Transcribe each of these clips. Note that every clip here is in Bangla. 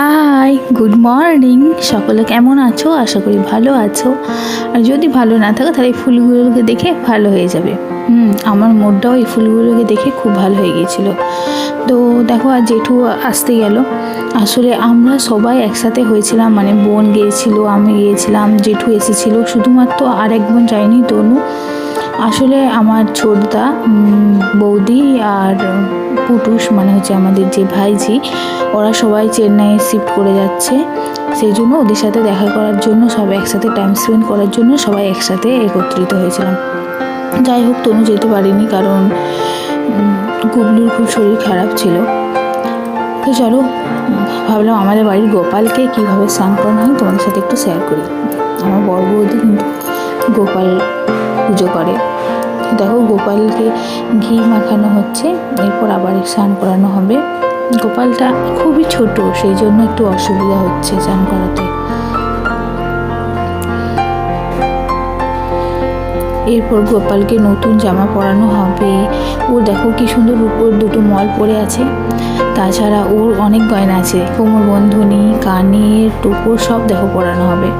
হাই গুড মর্নিং সকলে কেমন আছো? আশা করি ভালো আছো। আর যদি ভালো না থাকো, তাহলে এই ফুলগুলোকে দেখে ভালো হয়ে যাবে। হুম, আমার মোডটাও এই ফুলগুলোকে দেখে খুব ভালো হয়ে গিয়েছিল। তো দেখো আর জেঠু আসতে গেল। আসলে আমরা সবাই একসাথে হয়েছিলাম মানে বোন গিয়েছিল, আমি গিয়েছিলাম, জেঠু এসেছিল। শুধুমাত্র আর এক বোন যায়নি, তনু। আসলে আমার ছোটদা বৌদি আর পুটুস মানে হচ্ছে আমাদের যে ভাইজি ওরা সবাই চেন্নাইয়ে শিফট করে যাচ্ছে। সেই জন্য ওদের সাথে দেখা করার জন্য, সবাই একসাথে টাইম স্পেন্ড করার জন্য সবাই একসাথে একত্রিত হয়েছিলাম। যাই হোক, তনু যেতে পারিনি কারণ গুবলুর খুব শরীর খারাপ ছিল। তো চলো, ভাবলাম আমাদের বাড়ির গোপালকে কীভাবে স্নান করানো হয় তোমাদের সাথে একটু শেয়ার করি। আমার বড় বৌদি কিন্তু গোপাল পুজো করে। দেখো গোপালকে ঘি মাখানো হচ্ছে, এরপর আবার স্নান করানো হবে। গোপালটা খুবই ছোট, সেই জন্য একটু অসুবিধা হচ্ছে স্নান করাতে। এরপর গোপালকে নতুন জামা পরানো হবে। ও দেখো কি সুন্দর উপর দুটো মল পরে আছে। তাছাড়া ওর অনেক গয়না আছে। কোমর বন্ধনী কানের টোপর সব দেখো পরানো হবে।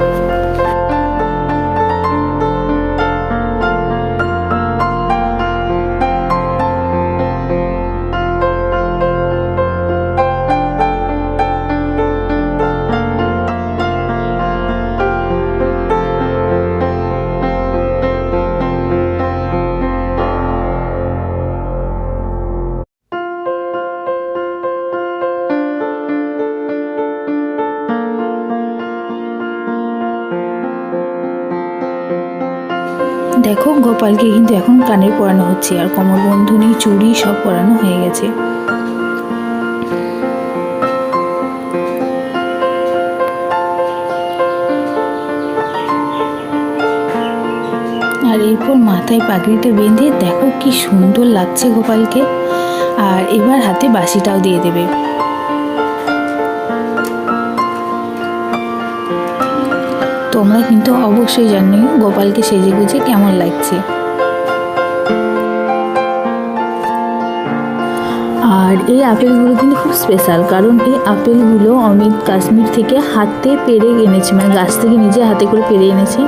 দেখো, গোপালকে কিন্তু এখন কানে পরানো হচ্ছে আর কোমর বন্ধনী চুড়ি সব পরানো হয়ে গেছে। আর এরপর মাথায় পাগড়িটা বেঁধে দেখো কি সুন্দর লাগছে গোপালকে। আর এবার হাতে বাসিটাও দিয়ে দেবে। তোমরা কিন্তু অবশ্যই জানিও গোপালকে সেজে গুজে কেমন লাগছে। আর এই আপেলগুলো কিন্তু খুব স্পেশাল কারণ এই আপেলগুলো অমিত কাশ্মীর থেকে হাতে পেরে এনেছে মানে গাছ থেকে নিজে হাতে করে পেরে এনেছে।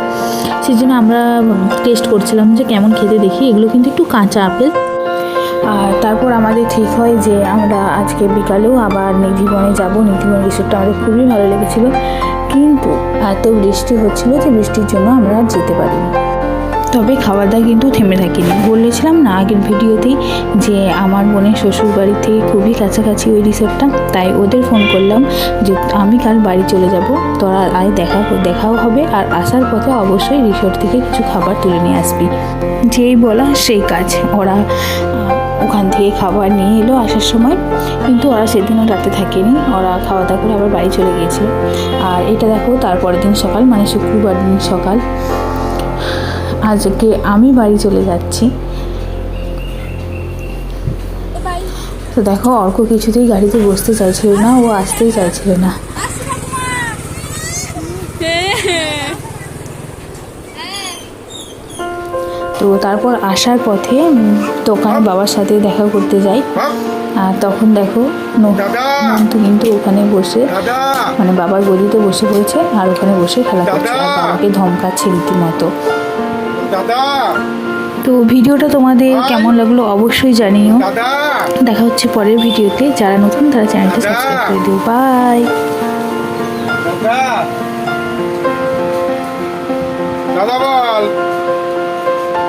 সেই জন্য আমরা টেস্ট করছিলাম যে কেমন খেতে দেখি, এগুলো কিন্তু একটু কাঁচা আপেল। আর তারপর আমাদের ঠিক হয় যে আমরা আজকে বিকালেও আবার নিধিবনে যাব। নিধিবন রিসোর্টটা আমাদের খুবই ভালো লেগেছিলো। কিন্তু এত বৃষ্টি হচ্ছিল যে বৃষ্টির জন্য আমরা আর যেতে পারিনি। তবে খাওয়া দাওয়া কিন্তু থেমে থাকিনি। বলেছিলাম না আগের ভিডিওতেই যে আমার বোনের শ্বশুর বাড়ি থেকে খুবই কাছাকাছি ওই রিসোর্টটা, তাই ওদের ফোন করলাম যে আমি কাল বাড়ি চলে যাব, তোরা আয় দেখা দেখাও হবে আর আসার পথে অবশ্যই রিসোর্ট থেকে কিছু খাবার তুলে নিয়ে আসবি। যেই বলা সেই কাজ। ওরা ওখান থেকে খাবার নিয়ে এলো আসার সময়। কিন্তু ওরা সেদিনও রাতে থাকেনি। ওরা খাওয়া দাওয়া করে আবার বাড়ি চলে গিয়েছিল আর এটা দেখো তারপরের দিন সকাল মানে শুক্রবার দিন সকাল। আজকে আমি বাড়ি চলে যাচ্ছি। তো দেখো, অর্ক কিছুতেই গাড়িতে বসতে চাইছিল না, ও আসতেই চাইছিল না। তো তারপর আসার পথে দোকানে বাবার সাথে দেখা করতে যাই। আর তখন দেখো নন্তু কিন্তু ওখানে বসে মানে বাবার গদিতে বসে পড়েছে আর ওখানে বসে খেলা করছে আর বাবাকে ধমকাচ্ছে রীতিমতো। তো ভিডিওটা তোমাদের কেমন লাগল অবশ্যই জানিও। দেখা হচ্ছে পরের ভিডিওতে। যারা নতুন তারা চ্যানেলটা সাবস্ক্রাইব করে দিও। বাই! দাদা বল!